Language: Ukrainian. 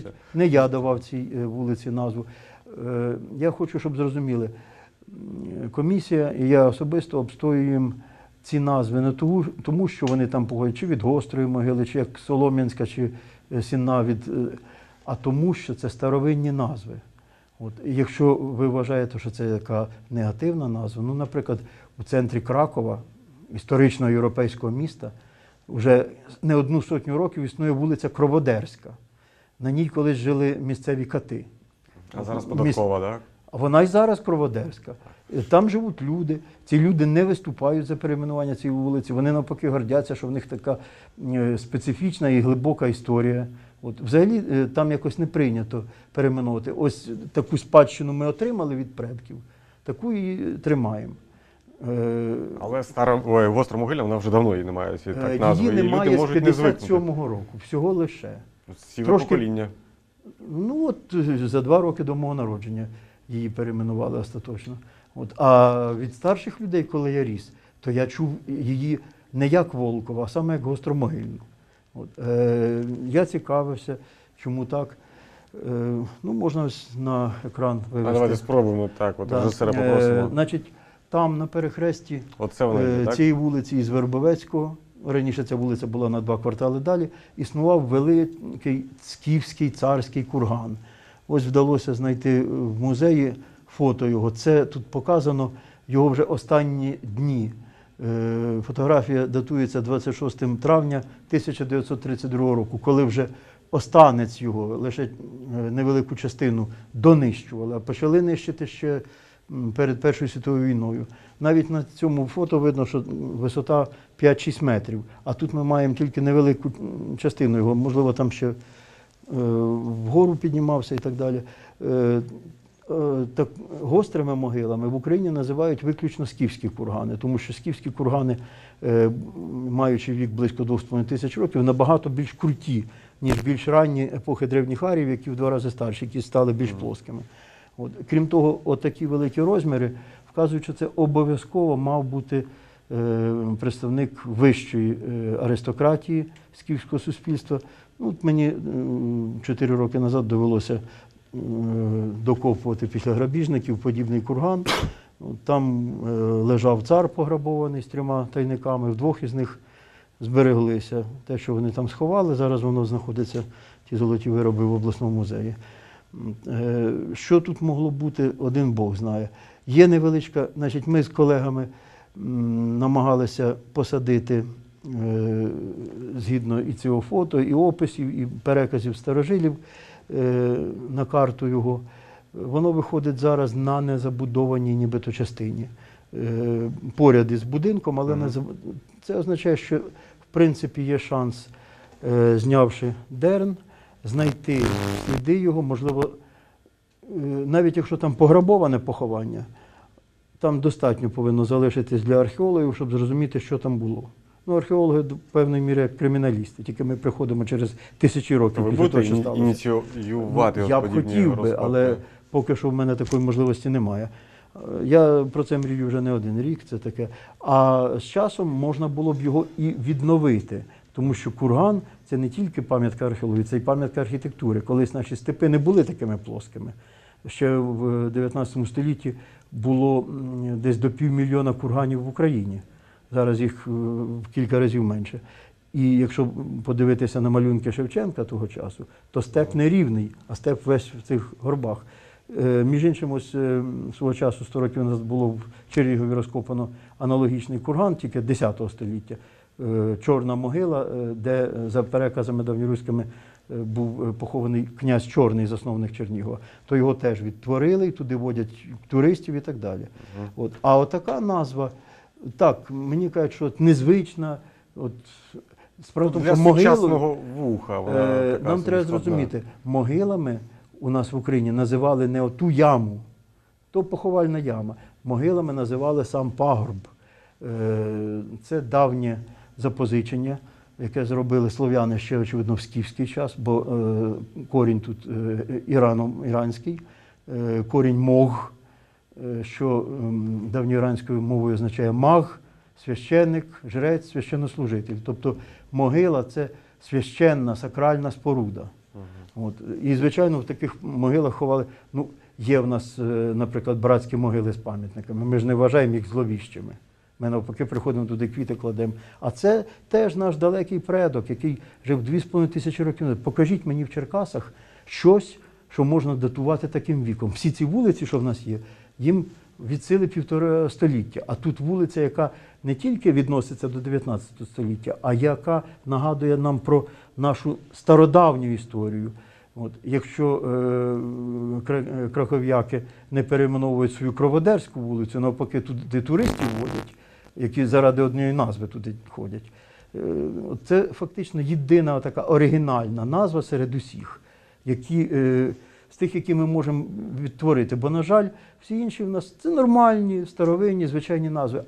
Значить, не я давав цій е, вулиці назву. Е, Я хочу, щоб зрозуміли, комісія і я особисто обстоюємо ці назви не тому, тому що вони там походять чи від гострої могили, чи як Солом'янська, чи е, Сінна від. А тому, що це старовинні назви. От, якщо ви вважаєте, що це яка негативна назва, ну, наприклад, у центрі Кракова, історичного європейського міста, вже не одну сотню років існує вулиця Кроводерська. На ній колись жили місцеві кати. А зараз податкова, так? А вона і зараз Кроводерська. Е, Там живуть люди. Ці люди не виступають за перейменування цієї вулиці. Вони навпаки гордяться, що в них така е, специфічна і глибока історія. От взагалі е, там якось не прийнято перейменувати. Ось таку спадщину ми отримали від предків, таку і тримаємо. Але стара ой, гостра могиля, вона вже давно її немає. Так. Її немає люди з можуть не звикнути. 57-го року, всього лише. Сіве Трошки- покоління. Ну от е, за два роки до мого народження її перейменували остаточно. От, а від старших людей, коли я ріс, то я чув її не як Волкова, а саме як гостромогильну. От, е, я цікавився, чому так. Е, ну, можна ось на екран А давайте спробуємо так, от Да. Е, значить, там на перехресті Оце вона Е, так? цієї вулиці із Вербовецького. Раніше ця вулиця була на два квартали далі. Існував великий скіфський царський курган. Ось вдалося знайти в музеї фото його. Це тут показано його вже останні дні. Е, Фотографія датується 26 травня 1932 року, коли вже останець його, лише е, невелику частину донищували, а почали нищити ще перед Першою світовою війною. Навіть на цьому фото видно, що висота 5-6 метрів, а тут ми маємо тільки невелику частину його, можливо, там ще е, вгору піднімався і так далі. Е, е, так, гострими могилами в Україні називають виключно скіфські кургани, тому що скіфські кургани, е, маючи вік близько 2,5 тисяч років, набагато більш круті, ніж більш ранні епохи древніх арів, які в два рази старші, які стали більш плоскими. От. Крім того, отакі великі розміри вказують, що це обов'язково мав бути е, представник вищої е, аристократії скіфського суспільства. Ну, от мені чотири роки назад довелося е, докопувати після грабіжників подібний курган. Там е, лежав цар пограбований з трьома тайниками, вдвох із них збереглися. Те, що вони там сховали, зараз воно знаходиться, ті золоті вироби в обласному музеї. Е, Що тут могло бути, один Бог знає. Є невеличка, значить, ми з колегами намагалися посадити е, згідно і цього фото, і описів, і переказів старожилів е, на карту його. Воно виходить зараз на незабудованій нібито частині. Поряд із будинком, але не заб- це означає, що в принципі є шанс, знявши дерн, знайти сліди його, можливо, е, навіть якщо там пограбоване поховання, там достатньо повинно залишитись для археологів, щоб зрозуміти, що там було. Ну, археологи до певної міри як криміналісти, тільки ми приходимо через тисячі років Ви будете ініціювати Ну, я б хотів би, розкопки? але поки що в мене такої можливості немає. Е, Я про це мрію вже не один рік, це таке. А з часом можна було б його і відновити, тому що курган це не тільки пам'ятка археології, це й пам'ятка архітектури. Колись наші степи не були такими плоскими. Ще в 19 столітті було десь до півмільйона курганів в Україні. Зараз їх е, в кілька разів менше. І якщо подивитися на малюнки Шевченка того часу, то степ не рівний, а степ весь в цих горбах. Е, Між іншим, ось е, свого часу, 100 років назад було в Чернігові розкопано аналогічний курган, тільки 10 століття. Е, Чорна могила, е, де е, за переказами давньоруськими був похований князь Чорний, засновник Чернігова. То його теж відтворили, і туди водять туристів і так далі. От. А отака назва, так, мені кажуть, що от незвична. От, справа тому, що могилу, вуха вона Е, така Нам треба зрозуміти, могилами у нас в Україні називали не оту яму, то поховальна яма. Могилами називали сам пагорб. Е, Це давнє запозичення, яке зробили слов'яни ще, очевидно, в скіфський час, бо е, корінь тут е, іраном, іранський, е, корінь мог, е, що ем, давньоіранською мовою означає маг, священник, жрець, священнослужитель. Тобто могила це священна сакральна споруда. От. І, звичайно, в таких могилах ховали. Ну, є в нас, е, наприклад, братські могили з пам'ятниками. Ми ж не вважаємо їх зловіщими. Ми навпаки приходимо туди, квіти кладемо. А це теж наш далекий предок, який жив 2,5 тисячі років. Покажіть мені в Черкасах щось, що можна датувати таким віком. Всі ці вулиці, що в нас є, їм від сили півтора століття. А тут вулиця, яка не тільки відноситься до 19 століття, а яка нагадує нам про нашу стародавню історію. От, якщо е, е, краков'яки не перейменовують свою Кроводерську вулицю, навпаки, туди туристів водять, які заради однієї назви туди ходять. Е, Це фактично єдина така оригінальна назва серед усіх, які, е, з тих, які ми можемо відтворити. Бо, на жаль, всі інші в нас це нормальні, старовинні, звичайні назви.